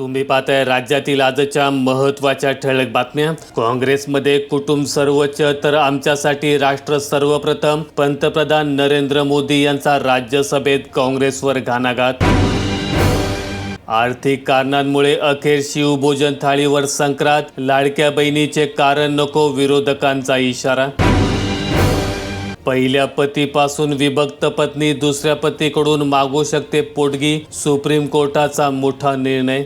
तुम्ही पाहताय राज्यातील आजच्या महत्त्वाच्या ठळक बातम्या. काँग्रेसमध्ये कुटुंब सर्वोच्च तर आमच्यासाठी राष्ट्र सर्वप्रथम. पंतप्रधान नरेंद्र मोदी यांचा राज्यसभेत काँग्रेसवर घाणाघात. आर्थिक कारणांमुळे अखेर शिवभोजन थाळीवर संक्रांत. लाडक्या बहिणीचे कारण नको विरोधकांचा इशारा. पहिल्या पतीपासून विभक्त पत्नी दुसऱ्या पतीकडून मागू शकते पोटगी. सुप्रीम कोर्टाचा मोठा निर्णय.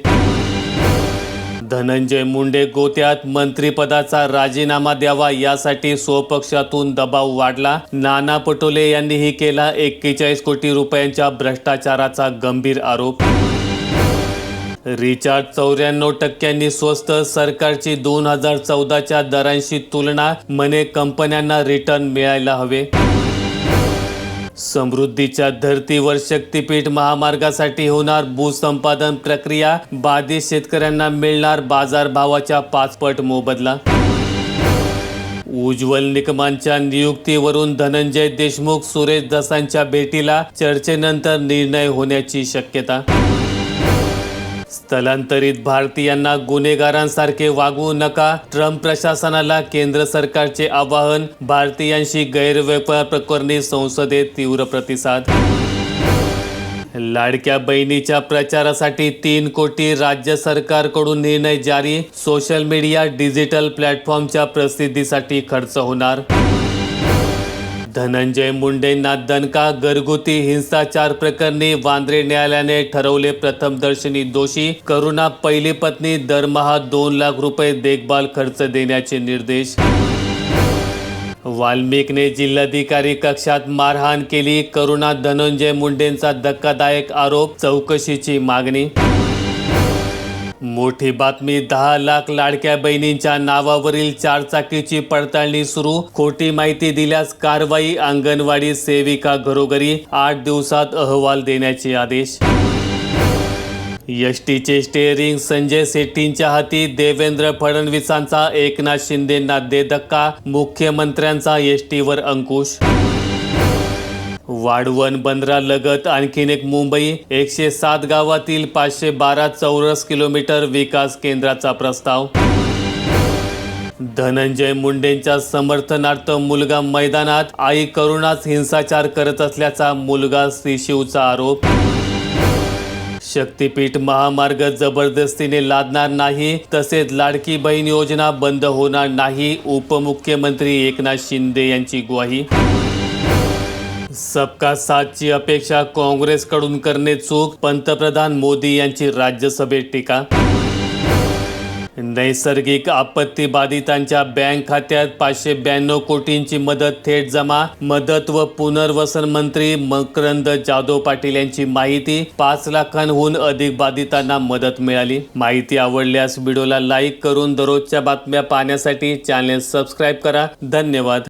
धनंजय मुंडे गोत्यात मंत्रिपदाचा राजीनामा द्यावा यासाठी स्वपक्षातून दबाव वाढला. नाना पटोले यांनीही केला एक्केचाळीस कोटी रुपयांच्या भ्रष्टाचाराचा गंभीर आरोप. रिचार्ज चौऱ्याण्णव टक्क्यांनी स्वस्त सरकारची दोन हजार चौदाच्या दरांशी तुलना म्हणे कंपन्यांना रिटर्न मिळायला हवे. समृद्धीच्या धर्तीवर शक्तीपीठ महामार्गासाठी होणार भूसंपादन प्रक्रिया. बाधित शेतकऱ्यांना मिळणार बाजारभावाच्या पाचपट मोबदला. उज्ज्वल निकमांच्या नियुक्तीवरून धनंजय देशमुख सुरेश दसांच्या भेटीला चर्चेनंतर निर्णय होण्याची शक्यता. स्थलांतरित भारतीयांना गुन्हेगारांसारखे वागवू नका. ट्रम्प प्रशासनाला केंद्र सरकारचे आवाहन भारतीयांशी गैरव्यवहार प्रकरणी संसदेत तीव्र प्रतिसाद. लाडक्या बहिणीच्या प्रचारासाठी तीन कोटी राज्य सरकारकडून निर्णय जारी. सोशल मीडिया डिजिटल प्लॅटफॉर्मच्या प्रसिद्धीसाठी खर्च होणार. धनंजय मुंडेंना दणका घरगुती हिंसाचार प्रकरणी वांद्रे न्यायालयाने ठरवले प्रथमदर्शनी दोषी. करुणा पहिली पत्नी दरमहा दोन लाख रुपये देखभाल खर्च देण्याचे निर्देश. वाल्मिकने जिल्हाधिकारी कक्षात मारहाण केली. करुणा धनंजय मुंडेंचा धक्कादायक आरोप चौकशीची मागणी. मोठी बातमी दहा लाख लाडक्या बहिणींच्या नावावरील चारचाकीची पडताळणी सुरू. खोटी माहिती दिल्यास कारवाई अंगणवाडी सेविका घरोघरी आठ दिवसात अहवाल देण्याचे आदेश. यष्टीचे स्टेअरिंग संजय सेट्टींच्या हाती देवेंद्र फडणवीसांचा एकनाथ शिंदेंना दे धक्का मुख्यमंत्र्यांचा यष्टीवर अंकुश. वाढवण बंदरा लगत आणखीन एक मुंबई एकशे सात गावातील पाचशे बारा चौरस किलोमीटर विकास केंद्राचा प्रस्ताव. धनंजय मुंडेंच्या समर्थनार्थ मुलगा मैदानात आई करुणाच हिंसाचार करत असल्याचा मुलगा श्रीशिवचा आरोप. शक्तीपीठ महामार्ग जबरदस्तीने लादणार नाही तसेच लाडकी बहीण योजना बंद होणार नाही उपमुख्यमंत्री एकनाथ शिंदे यांची ग्वाही. सबका साथची अपेक्षा काँग्रेसकडून करणे चूक पंतप्रधान मोदी यांची राज्यसभेत टीका. नैसर्गिक आपत्ती बाधितांच्या बँक खात्यात पाचशे ब्याण्णव कोटींची मदत थेट जमा मदत व पुनर्वसन मंत्री मकरंद जाधव पाटील यांची माहिती पाच लाखांहून अधिक बाधितांना मदत मिळाली. माहिती आवडल्यास व्हिडिओला लाईक करून दररोजच्या बातम्या पाहण्यासाठी चॅनेल सबस्क्राईब करा. धन्यवाद.